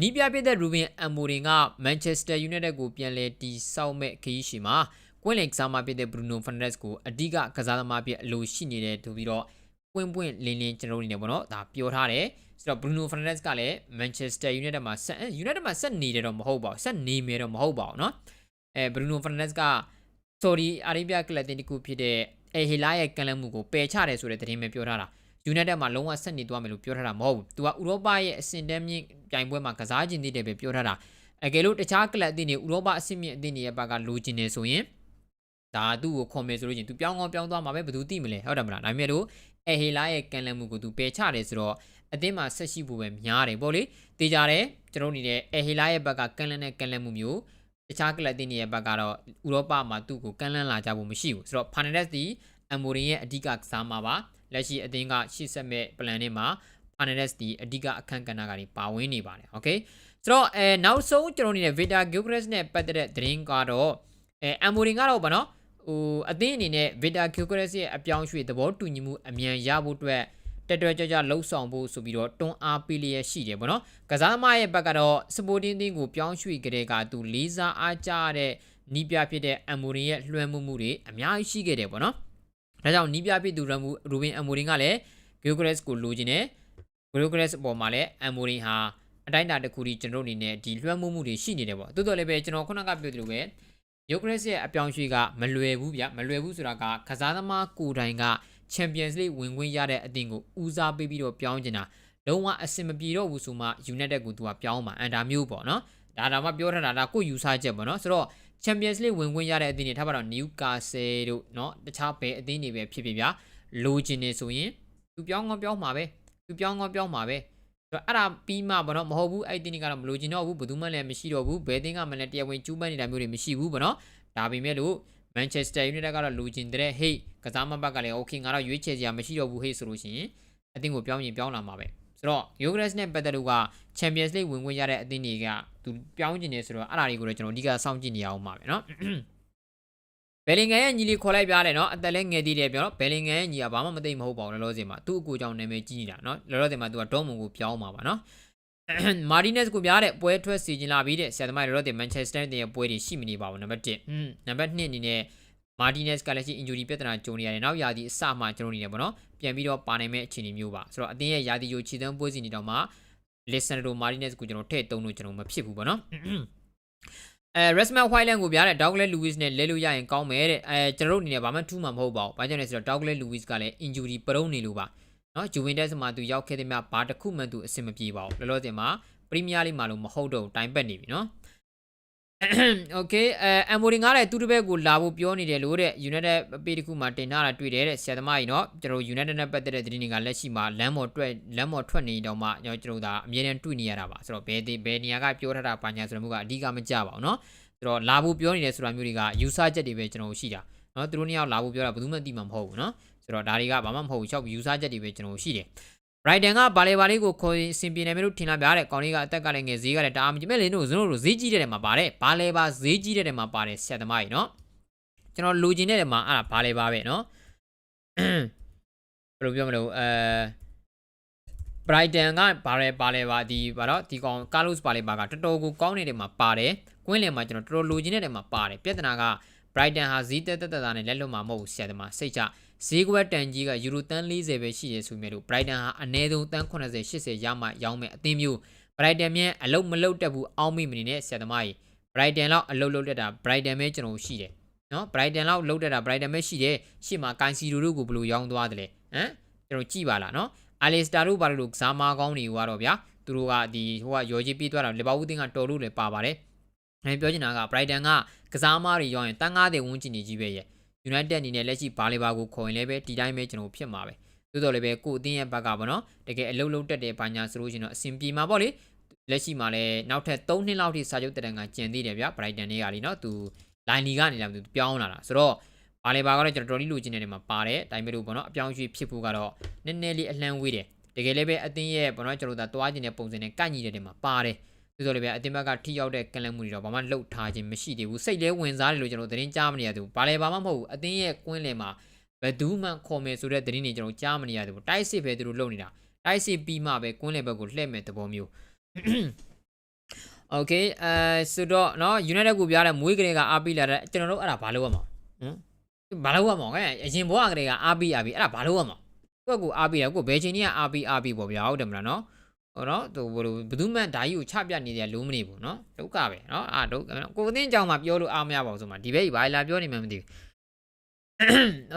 နီးပြပြတဲ့ Ruben Amorim က Manchester United ကိုပြန်လဲတီဆောက်မဲ့ခရီးရှိမှာကွင်းလင်ကစားမဖြစ်တဲ့ Bruno Fernandes ကိုအဓိကကစားသမားဖြစ်အလိုရှိနေတယ်ဆိုပြီးတော့ပွင့်ပွင့်လင်းလင်းကျွန်တော်တို့နေပေါ့နော်ဒါပြောထားတယ်ဆိုတော့ Bruno Fernandes ကလည်း Manchester United မှာဆက် United မှာဆက်နေတယ်တော့မဟုတ်ပါဘူးဆက်နေမယ်တော့မဟုတ်ပါဘူးเนาะ အဲဘရူနိုဖာနက်စ်ကဆော်ဒီအာရေဗျကလပ်တင်တစ်ခုဖြစ်တဲ့အဲဟီလာရဲ့ကန်လန့်မှုကိုပယ်ချတယ်ဆိုတဲ့သတင်းပဲပြောထားတာ ယူနိုက်တက်မှာလုံးဝဆက်နေသွားမယ်လို့ပြောထားတာမဟုတ်ဘူးသူကဥရောပရဲ့အဆင့်တန်းမြင့်ပြိုင်ပွဲမှာကစားခြင်းတည်တယ်ပဲပြောထားတာအကယ်လို့တခြားကလပ်အသင်းတွေဥရောပအဆင့်မြင့်အသင်းတွေရဲ့ဘက်ကလိုချင်နေဆိုရင်ဒါသူ့ကိုခေါ်မယ်ဆိုလို့ချင်းသူပြောင်းကောင်းပြောင်းသွားမှာပဲဘယ်သူသိမလဲဟုတ်တယ်မလားဒါပေမဲ့လို့အဲဟီလာရဲ့ကန်လန့်မှုကိုသူပယ်ချတယ်ဆိုတော့အသင်းမှာဆက်ရှိဖို့ပဲများတယ်ပေါ့လေတေးကြတယ်ကျွန်တော်တို့နေတဲ့အဲဟီလာရဲ့ဘက်ကကန်လန့်နဲ့ကန်လန့်မှုမျိုးတခြားကလပ်တင်းတွေရဲ့ဘက်ကတော့ဥရောပမှာသူ့ကိုကန့်လန့်လာကြဖို့မရှိဘူးဆိုတော့ Fernandes ဒီအမိုရင်ရဲ့အဓိကကစားမှာပါ လက်ရှိအသင်းကရှေ့ဆက်မဲ့ plan တွေမှာ Fernandes ဒီအဓိကအခန်းကဏ္ဍကနေပါဝင်နေပါတယ်။ Okay ဆိုတော့အဲနောက်ဆုံးကျွန်တော်အနေနဲ့ Vita Gyokeres နဲ့ပတ်သက်တဲ့သတင်းကတော့အဲ Amorin ကတော့ဗောနော်ဟိုအသင်းအနေနဲ့ Vita Gyokeres ရဲ့အပြောင်းရွှေ့သဘောတူညီမှုအမြန်ရဖို့အတွက်တက်တွဲကြကြလှုပ်ဆောင်ဖို့ဆိုပြီးတော့တွန်းအားပေးလျက်ရှိတယ်ဗောနော်ကစားသမားရဲ့ဘက်ကတော့ Sporting တင်းကိုပြောင်းရွှေ့ကြတဲ့ကသူလေးစားအားကြတဲ့နီးပြဖြစ်တဲ့ Amorin ရဲ့လွှမ်းမိုးမှုတွေအများကြီးရှိခဲ့တယ်ဗောနော် ဒါကြောင့်နီးပြဖြစ်သူရမူရူဘင်အမိုရင်ကလည်း Gilchrist ကိုလိုချင်တယ် Gilchrist အပေါ်မှာလည်းအမိုရင်ဟာအတိုင်းအတာတစ်ခုကြီးကျွန်တော်တို့အနေနဲ့ဒီလွှမ်းမိုးမှုတွေရှိနေတယ်ပေါ့တိုးတော်လည်းပဲကျွန်တော်ခုနကပြောသလိုပဲယိုကရက်စ်ရဲ့အပြောင်းရွှေ့ကမလွယ်ဘူးဗျမလွယ်ဘူးဆိုတာကကစားသမားကိုယ်တိုင်က Champions League ဝင်ခွင့်ရတဲ့အသင်းကိုဦးစားပေးပြီးတော့ပြောင်းကျင်တာလုံးဝအဆင်မပြေတော့ဘူးဆိုမှ United ကိုသူကပြောင်းမှာအန်တာမျိုးပေါ့နော်ဒါတော့မှပြောထားတာဒါကိုယူဆချက်ပေါ့နော်ဆိုတော့ Champions League ဝင်ခွင့်ရတဲ့အသင်းတွေထားပါတော့ Newcastle တို့เนาะတခြားဘယ်အသင်းတွေပဲဖြစ်ဖြစ်ဗျာလိုချင်နေဆိုရင်သူပြောင်းကောပြောင်းမှာပဲသူပြောင်းကောပြောင်းမှာပဲဆိုတော့အဲ့ဒါပြီးမှပေါ့နော်မဟုတ်ဘူးအဲ့ဒီတင်းကတော့မလိုချင်တော့ဘူးဘယ်သူမှလည်းမရှိတော့ဘူးဘယ်တင်းကမှလည်းတရားဝင်ကျူးပန်းနေတာမျိုးတွေမရှိဘူးပေါ့နော်ဒါပေမဲ့လို့ Manchester United ကတော့လိုချင်တဲ့ hey ကစားမဘက်ကလည်း okay ငါတော့ရွေးချယ်စရာမရှိတော့ဘူး hey ဆိုလို့ရှိရင်အသင်းကိုပြောင်းရင်ပြောင်းလာမှာပဲ ဆိုတော့ Yogres နဲ့ပတ်သက်လို့က Champions League ဝင်ခွင့်ရတဲ့အသင်းတွေကသူပြောင်းကျင်နေဆိုတော့အဲ့ဒါတွေကိုလည်းကျွန်တော်အဓိကစောင့်ကြည့်နေရအောင်ပါပဲเนาะဘယ်လင်ဂန်ရဲ့ညီလေးခေါ်လိုက်ပြရတယ်เนาะအသက်လည်းငယ်သေးတယ်ပြောတော့ဘယ်လင်ဂန်ရဲ့ညီကဘာမှမသိမဟုတ်ပါဘူးလောလောဆယ်မှာသူ့အကူကြောင့်နာမည်ကြီးနေတာเนาะလောလောဆယ်မှာသူကဒေါမွန်ကိုပြောင်းမှာပါเนาะမာဒီနက်စ်ကိုပြားတဲ့ပွဲထွက်စီခြင်းလာပြီးတဲ့ဆရာသမားတွေတော့တဲ့မန်ချက်စတာရဲ့ပွဲတွေရှိမနေပါဘူးနံပါတ်1อืมနံပါတ်2အနေနဲ့ မာဒီနက်စ်ကလည်းရှိ injury ပြဿနာကြုံနေရတယ်နောက်ရာသီအစမှကျွန်တော်နေတယ်ပေါ့နော်ပြန်ပြီးတော့ပါနိုင်မဲ့အခြေအနေမျိုးပါဆိုတော့အတင်းရဲ့ရာသီယိုခြေသွမ်းပွဲစီနေတော့မှ Lisandro Martinez ကိုကျွန်တော်ထည့်တုံးလို့ကျွန်တော်မဖြစ်ဘူးပေါ့နော်အဲ Resman Whiteland ကိုပြားတဲ့ Douglas Lewis နဲ့လဲလို့ရရင်ကောင်းမယ်တဲ့အဲကျွန်တော်တို့အနေနဲ့ဘာမှထူးမှာမဟုတ်ပါဘူး။ဘာကြောင့်လဲဆိုတော့ Douglas Lewis ကလည်း injury ပရုံးနေလို့ပါ။နော် Juventus မှာသူရောက်ခဲ့တဲ့မြဘာတစ်ခုမှသူအဆင်မပြေပါဘူး။လောလောဆယ်မှာ Premier League မှာလို့မဟုတ်တော့တိုင်ပတ်နေပြီနော်။ Okay အဲအမ်မိုရင်ကလည်းသူတစ်ဘက်ကိုလာဖို့ပြောနေတယ်လို့တဲ့ United ပေတစ်ခုမှာတင်ထားတာတွေ့တယ်တဲ့ဆရာသမားကြီးနော်ကျွန်တော် United နဲ့ပတ်သက်တဲ့သတင်းတွေကလက်ရှိမှာလမ်းပေါ်တွေ့လမ်းပေါ်ထွက်နေတော့မှကျွန်တော်တို့ဒါအမြဲတမ်းတွေ့နေရတာပါဆိုတော့ဘယ်ဒီဘယ်နေရာကပြောထားတာပါညာဆိုတော့မျိုးကအဓိကမကြပါဘူးနော်ဆိုတော့လာဖို့ပြောနေတယ်ဆိုတာမျိုးတွေကယူဆချက်တွေပဲကျွန်တော်ရှိတာနော်သူတို့နှစ်ယောက်လာဖို့ပြောတာဘယ်သူမှသိမှာမဟုတ်ဘူးနော်ဆိုတော့ဒါတွေကဘာမှမဟုတ်ဘူးချောက်ယူဆချက်တွေပဲကျွန်တော်ရှိတယ် Brighton ကဘာလေဘာလေးကိုခေါ်ရင်စင်ပြနေမယ်လို့ထင်လာပြတဲ့ကောင်လေးကအသက်ကလည်းငယ်ဈေးကလည်းတအားမကြည့်မဲ့လေတို့ဇွန်းတို့ဈေးကြီးတဲ့နေရာမှာပါတယ်ဘာလေဘာဈေးကြီးတဲ့နေရာမှာပါတယ်ဆက်သမားကြီးနော်ကျွန်တော်လိုချင်တဲ့နေရာမှာအဲ့ဒါဘာလေဘာပဲနော်ဘယ်လိုပြောမလို့အဲ Brighton ကဘာလဲဘာလဲပါဒီဘာတော့ဒီကောင် Carlos ဘာလဲပါကတော်တော်ကိုကောင်းနေတဲ့မှာပါတယ်ကွင်းလင်မှာကျွန်တော်တော်တော်လိုချင်တဲ့နေရာမှာပါတယ်ပြဿနာက Brighton ဟာဈေးတက်တက်တာနဲ့လက်လွတ်မှာမဟုတ်ဘူးဆက်သမားစိတ်ချဈေးကွက်တန်ကြီးကယူရိုတန်း40ပဲရှိရဆိုမြဲလို့ Brighton ဟာအနည်းဆုံးတန်း80 80ရမှရောင်းမဲ့အသင်းမျိုး Brighton မြန်အလုံးမလုံးတက်ဘူးအောင်းမိမနေနဲ့ဆရာသမားကြီး Brighton လောက်အလုံးလုံးတက်တာ Brighton ပဲကျွန်တော်ရှိတယ်နော် Brighton လောက်လုံးတက်တာ Brighton ပဲရှိတယ်ရှေ့မှာကန်စီရိုတို့ကိုဘယ်လိုရောင်းသွားတယ်လဲဟမ်ကျွန်တော်ကြည့်ပါလားနော် Alistair တို့ဘာလို့ကစားမကောင်းတွေကတော့ဗျာသူတို့ကဒီဟိုကရော်ကြီးပြီးသွားတာလီဗာပူးတင်းကတော်လို့လည်းပါပါတယ်အဲပြောချင်တာက Brighton က ကစားမတွေရောင်းရင်တန်း90ဝန်းကျင်နေကြီးပဲရဲ့ United အနေနဲ့လက်ရှိဘာလီဘာကိုခေါ်ရင်လည်းပဲဒီတိုင်းပဲကျွန်တော်ဖြစ်မှာပဲသို့တော်လည်းပဲကိုအသင်းရဲ့ဘက်ကပေါ့နော်တကယ်အလုံးလုံးတက်တဲ့ဘာညာဆိုလို့ရှိရင်တော့အဆင်ပြေမှာပေါ့လေလက်ရှိမှာလည်းနောက်ထပ်3နှစ်လောက်ထိစာချုပ်တက်တန်ကကျန်သေးတယ်ဗျ Brighton တွေကလीနော်သူ line လီကနေလာသူပြောင်းလာတာဆိုတော့ဘာလီဘာကတော့ကျွန်တော်တော်လေးလိုချင်တဲ့နေရာမှာပါတယ်ဒါပေမဲ့လို့ပေါ့နော်အပြောင်းအရွှေ့ဖြစ်ဖို့ကတော့နည်းနည်းလေးအလှမ်းဝေးတယ်တကယ်လည်းပဲအသင်းရဲ့ပေါ့နော်ကျွန်တော်တို့သွားခြင်းတဲ့ပုံစံနဲ့ကန့်ညီတဲ့နေရာမှာပါတယ် ဆိုတော့လေဗျအတင်ဘက်ကထိရောက်တဲ့ကလန်မှုတွေတော့ဘာမှလှုပ်ထားခြင်းမရှိသေးဘူးစိတ်လဲဝင်စားတယ်လို့ကျွန်တော်သတင်းကြားမနေရသေးဘူးဘာလဲဘာမှမဟုတ်ဘူးအတင်းရဲ့ကွင်းလယ်မှာဘယ်သူမှခေါ်မယ်ဆိုတဲ့သတင်းတွေကျွန်တော်ကြားမနေရသေးဘူးတိုက်စစ်ပဲသူတို့လုပ်နေတာတိုက်စစ်ပြီးမှပဲကွင်းလယ်ဘက်ကိုလှည့်မဲ့သဘောမျိုးโอเคအဲဆိုတော့เนาะ United ကိုပြရတဲ့မွေးကလေးကအားပေးလာတဲ့ကျွန်တော်တို့အဲ့ဒါဘာလို့ရမှာဟမ်ဘာလို့ရမှာခဲအရင်ဘဝကလေးကအားပေးအားပေးအဲ့ဒါဘာလို့ရမှာကိုယ့်ကိုအားပေးတယ်ကိုယ်ဘယ်ချိန်ကြီးကအားပေးအားပေးပေါ့ဗျာဟုတ်တယ်မလားเนาะ ဟောနော်သူဘယ်လိုဘယ်သူမှဓာကြီးကိုချပြနေတယ်လုံးမနေဘူးနော်ဒုက္ခပဲနော်အာဒုက္ခကိုအသိအကြောင်းမှာပြောလို့အားမရပါဘူးဆိုမှဒီဘက်ကြီးဘာလာပြောနေမှမသိဘူး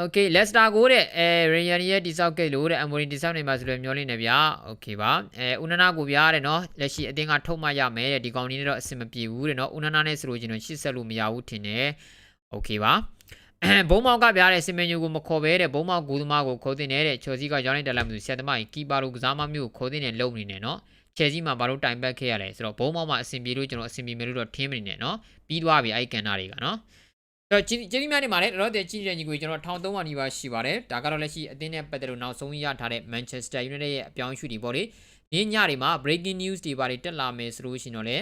Okay Leicester ကိုတဲ့အဲ Ryan ရဲ့တိဆောက်ကိတ်လို့တဲ့ Amorim တိဆောက်နေမှာဆိုလို့မျောလင်းနေဗျာ Okay ပါအဲဦးနနာကိုဗျာတဲ့နော်လက်ရှိအတင်းကထုတ်မှရမယ်တဲ့ဒီကောင်ကြီးနဲ့တော့အဆင်မပြေဘူးတဲ့နော်ဦးနနာနဲ့ဆိုလို့ချင်းတော့ရှစ်ဆက်လို့မရဘူးထင်တယ် Okay ပါ ဘုံမောက်ကပြားတဲ့စင်မန်ယူကိုမခေါ်ဘဲတဲ့ဘုံမောက်ကူသမားကိုခေါ်တင်နေတဲ့ချယ်ဆီကရောင်းလိုက်တယ်လားမသိဘူးဆရာသမားကြီးကီပါလိုကစားမမျိုးကိုခေါ်တင်နေလုံနေနေနော်ချယ်ဆီမှာဘာလို့တိုင်ပတ်ခဲ့ရလဲဆိုတော့ဘုံမောက်မှာအဆင်ပြေလို့ကျွန်တော်အဆင်ပြေမယ်လို့တော့ထင်းမနေနဲ့နော်ပြီးသွားပြီအဲ့ဒီကန်နာတွေကနော်အဲ့တော့ကျေးကျေးဇူးများနေပါတယ်တော့တဲ့ကြီးတဲ့ညီကိုကျွန်တော်1300နီးပါးရှိပါတယ်ဒါကတော့လက်ရှိအသင်းနဲ့ပတ်သက်လို့နောက်ဆုံးရထားတဲ့ Manchester United ရဲ့အပြောင်းအရွှေ့တွေပေါ့လေဒီညတွေမှာ breaking news တွေပါတွေတက်လာမယ်ဆိုလို့ရှိရင်တော့လေ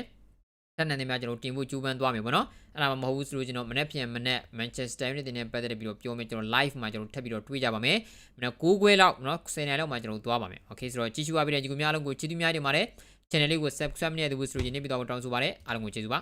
တက်နေတယ်များကျွန်တော်တင်ဖို့ကြိုးပမ်းသွားမယ်ပေါ့နော်အဲ့ဒါမှမဟုတ်ဘူးဆိုလို့ကျွန်တော်မနေ့ပြန်မနေ့ Manchester United နဲ့ပတ်သက်ပြီးတော့ပြောမယ်ကျွန်တော် live မှာကျွန်တော်ထပ်ပြီးတော့တွေးကြပါမယ်မနေ့9ခွဲလောက်နော်10နိုင်လောက်မှာကျွန်တော်သွားပါမယ် okay ဆိုတော့ကြည့်ရှုပါပြီးတဲ့ညီကိုများလုံးကိုကျေးဇူးများတင်ပါတယ် channel လေးကို subscribe လုပ်နေတဲ့သူဆိုလို့ရင်းနေပြီးတော့တောင်းဆိုပါတယ်အားလုံးကိုကျေးဇူးပါ